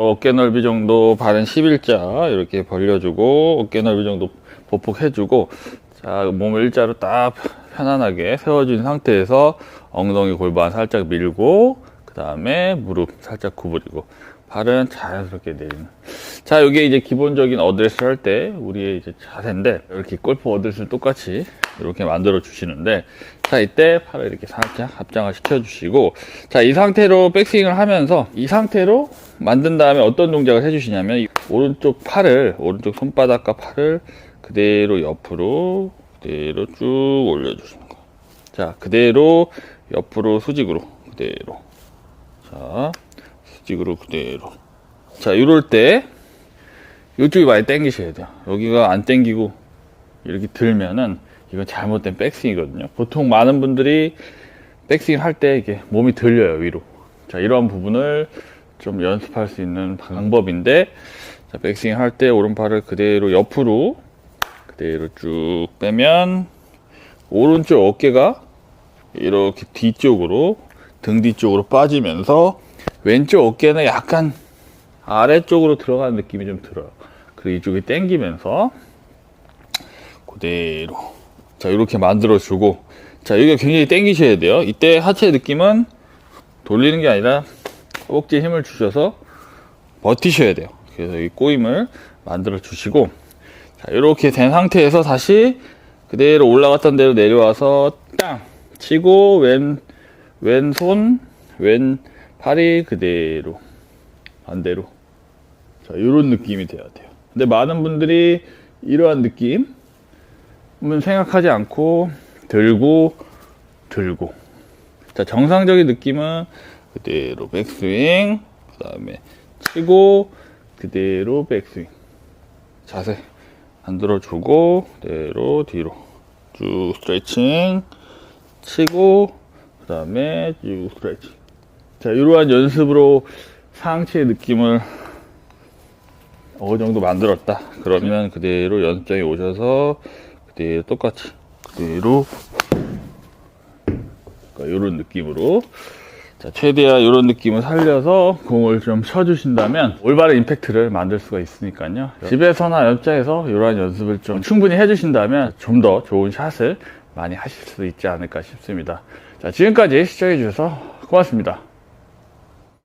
어깨 넓이 정도 바른 11자 이렇게 벌려주고 어깨 넓이 정도 보폭해주고 자 몸을 일자로 딱 편안하게 세워준 상태에서 엉덩이 골반 살짝 밀고 그 다음에 무릎 살짝 구부리고 발은 자연스럽게 내리는. 자 이게 이제 기본적인 어드레스를 할때 우리의 이제 자세인데 이렇게 골프 어드레스를 똑같이 이렇게 만들어 주시는데 자 이때 팔을 이렇게 살짝 합장을 시켜 주시고 자 이 상태로 백스윙을 하면서 이 상태로 만든 다음에 어떤 동작을 해 주시냐면 이 오른쪽 팔을 오른쪽 손바닥과 팔을 그대로 옆으로 그대로 쭉 올려 주시는 거예요 자 그대로 옆으로 수직으로 그대로. 자 수직으로 그대로. 자 이럴 때 이쪽이 많이 당기셔야 돼요. 여기가 안 당기고 이렇게 들면은 이건 잘못된 백스윙이거든요 보통 많은 분들이 백스윙 할 때 이게 몸이 들려요 위로 자 이러한 부분을 좀 연습할 수 있는 방법인데 자 백스윙 할 때 오른팔을 그대로 옆으로 그대로 쭉 빼면 오른쪽 어깨가 이렇게 뒤쪽으로 등 뒤쪽으로 빠지면서 왼쪽 어깨는 약간 아래쪽으로 들어가는 느낌이 좀 들어요. 그리고 이쪽이 당기면서 그대로 자 이렇게 만들어 주고 자 여기가 굉장히 당기셔야 돼요. 이때 하체 느낌은 돌리는 게 아니라 허벅지에 힘을 주셔서 버티셔야 돼요. 그래서 이 꼬임을 만들어 주시고 자 이렇게 된 상태에서 다시 그대로 올라갔던 대로 내려와서 땅 치고 왼 왼손 왼 팔이 그대로 반대로 자 이런 느낌이 돼야 돼요. 근데 많은 분들이 이러한 느낌은 생각하지 않고 들고 들고. 자 정상적인 느낌은 그대로 백스윙 그 다음에 치고 그대로 백스윙. 자세 만들어주고 그대로 뒤로. 쭉 스트레칭 치고 그 다음에 쭉 스트레칭. 자 이러한 연습으로 상체의 느낌을 어느 정도 만들었다. 그러면 그대로 연습장에 오셔서 그대로 똑같이 그대로 이런 느낌으로 자, 최대한 이런 느낌을 살려서 공을 좀 쳐주신다면 올바른 임팩트를 만들 수가 있으니까요. 집에서나 연장에서 이러한 연습을 좀 충분히 해주신다면 좀 더 좋은 샷을 많이 하실 수 있지 않을까 싶습니다. 자, 지금까지 시청해주셔서 고맙습니다.